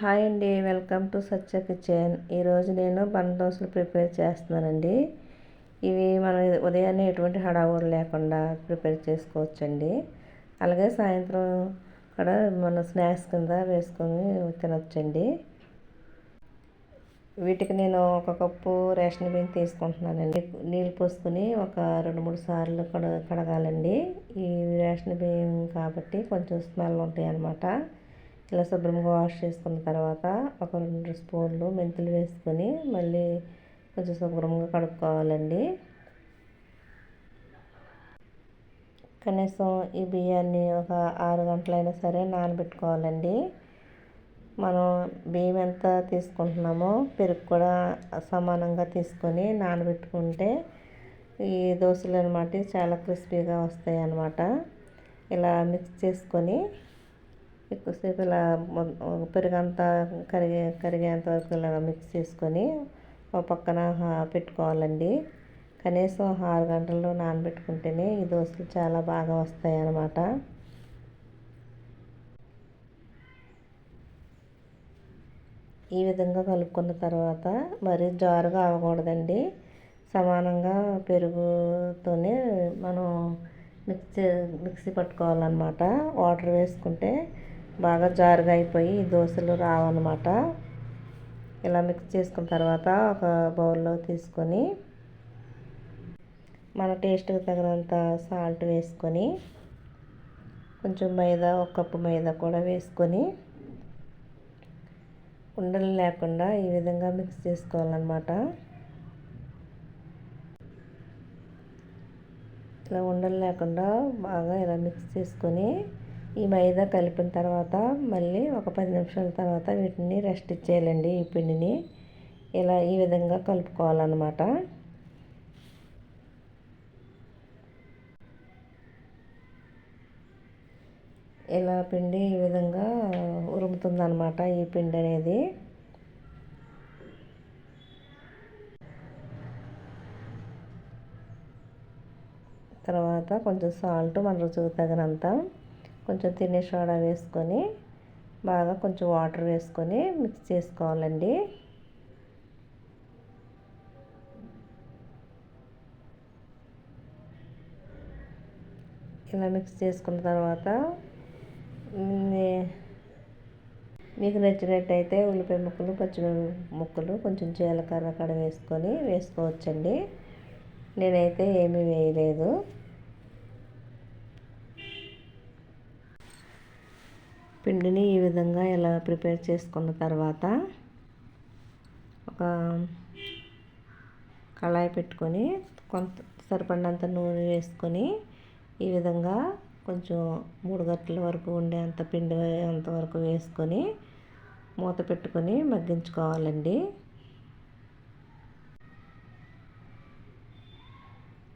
Hi అండి welcome to Satya kitchen. ఈరోజు నేను బన్ దోశలు ప్రిపేర్ చేస్తున్నానండి. ఇవి మనం ఉదయాన్నే ఎటువంటి హడావుడు లేకుండా ప్రిపేర్ చేసుకోవచ్చండి. అలాగే సాయంత్రం కూడా మన స్నాక్స్ కింద వేసుకొని తినొచ్చండి. వీటికి నేను ఒక కప్పు రేషన్ బియ్యం తీసుకుంటున్నానండి. నీళ్ళు పోసుకొని ఒక రెండు మూడు సార్లు కడ కడగాలండి. ఈ రేషన్ బియ్యం కాబట్టి కొంచెం స్మెల్ ఉంటాయి అన్నమాట ఇలా శుభ్రంగా వాష్ చేసుకున్న తర్వాత ఒక రెండు స్పూన్లు మెంతులు వేసుకొని మళ్ళీ కొంచెం శుభ్రంగా కడుక్కోవాలండి. కనీసం ఈ బియ్యాన్ని ఒక ఆరు గంటలైనా సరే నానబెట్టుకోవాలండి. మనం బియ్యం ఎంత తీసుకుంటున్నామో పెరుగు కూడా సమానంగా తీసుకొని నానబెట్టుకుంటే ఈ దోశలు అనమాట చాలా క్రిస్పీగా వస్తాయి అన్నమాట ఇలా మిక్స్ చేసుకొని ఎక్కువసేపు ఇలా పెరుగంతా కరిగే కరిగేంత వరకు ఇలా మిక్స్ చేసుకొని ఒక పక్కన పెట్టుకోవాలండి. కనీసం ఆరు గంటల్లో నానబెట్టుకుంటేనే ఈ దోశలు చాలా బాగా వస్తాయి అన్నమాట ఈ విధంగా కలుపుకున్న తర్వాత మరి జారుగా అవ్వకూడదండి. సమానంగా పెరుగుతోనే మనం మిక్సీ మిక్సీ పట్టుకోవాలన్నమాట. వాటర్ వేసుకుంటే బాగా జారుగా అయిపోయి దోశలు రావన్నమాట. ఇలా మిక్స్ చేసుకున్న తర్వాత ఒక బౌల్లో తీసుకొని మన టేస్ట్కి తగినంత సాల్ట్ వేసుకొని కొంచెం మైదా ఒక కప్పు మైదా కూడా వేసుకొని ఉండలు లేకుండా ఈ విధంగా మిక్స్ చేసుకోవాలన్నమాట. ఇలా ఉండలు లేకుండా బాగా ఇలా మిక్స్ చేసుకొని ఈ మైదా కలిపిన తర్వాత మళ్ళీ ఒక పది నిమిషాల తర్వాత వీటిని రెస్ట్ ఇచ్చేయాలండి ఈ పిండిని. ఇలా ఈ విధంగా కలుపుకోవాలన్నమాట. ఇలా పిండి ఈ విధంగా ఉరుముతుందన్నమాట ఈ పిండి అనేది. తర్వాత కొంచెం సాల్ట్ మన రుచికి తగినంత కొంచెం తినే సోడా వేసుకొని బాగా కొంచెం వాటర్ వేసుకొని మిక్స్ చేసుకోవాలండి. ఇలా మిక్స్ చేసుకున్న తర్వాత మీకు నచ్చినట్టయితే ఉల్లిపాయ ముక్కలు పచ్చిమిరప ముక్కలు కొంచెం జీలకర్ర కడ వేసుకొని వేసుకోవచ్చండి. నేనైతే ఏమీ వేయలేదు. పిండిని ఈ విధంగా ఇలా ప్రిపేర్ చేసుకున్న తర్వాత ఒక కళాయి పెట్టుకొని కొంత సరిపడినంత నూనె వేసుకొని ఈ విధంగా కొంచెం మూడు గంటల వరకు ఉండే అంత పిండి అంతవరకు వేసుకొని మూత పెట్టుకొని మగ్గించుకోవాలండి.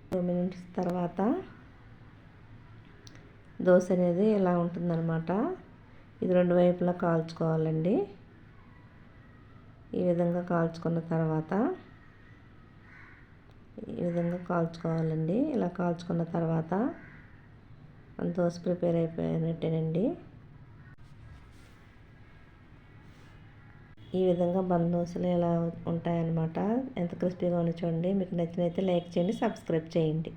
టూ మినిట్స్ తర్వాత దోశ అనేది ఇలా ఉంటుందన్నమాట. ఇది రెండు వైపులా కాల్చుకోవాలండి. ఈ విధంగా కాల్చుకున్న తర్వాత ఈ విధంగా కాల్చుకోవాలండి. ఇలా కాల్చుకున్న తర్వాత దోశ ప్రిపేర్ అయిపోయినట్టేనండి. ఈ విధంగా బంద్ దోశలు ఇలా ఉంటాయన్నమాట. ఎంత క్రిస్పీగా ఉన్నాయి చూడండి. మీకు నచ్చినైతే లైక్ చేయండి సబ్స్క్రైబ్ చేయండి.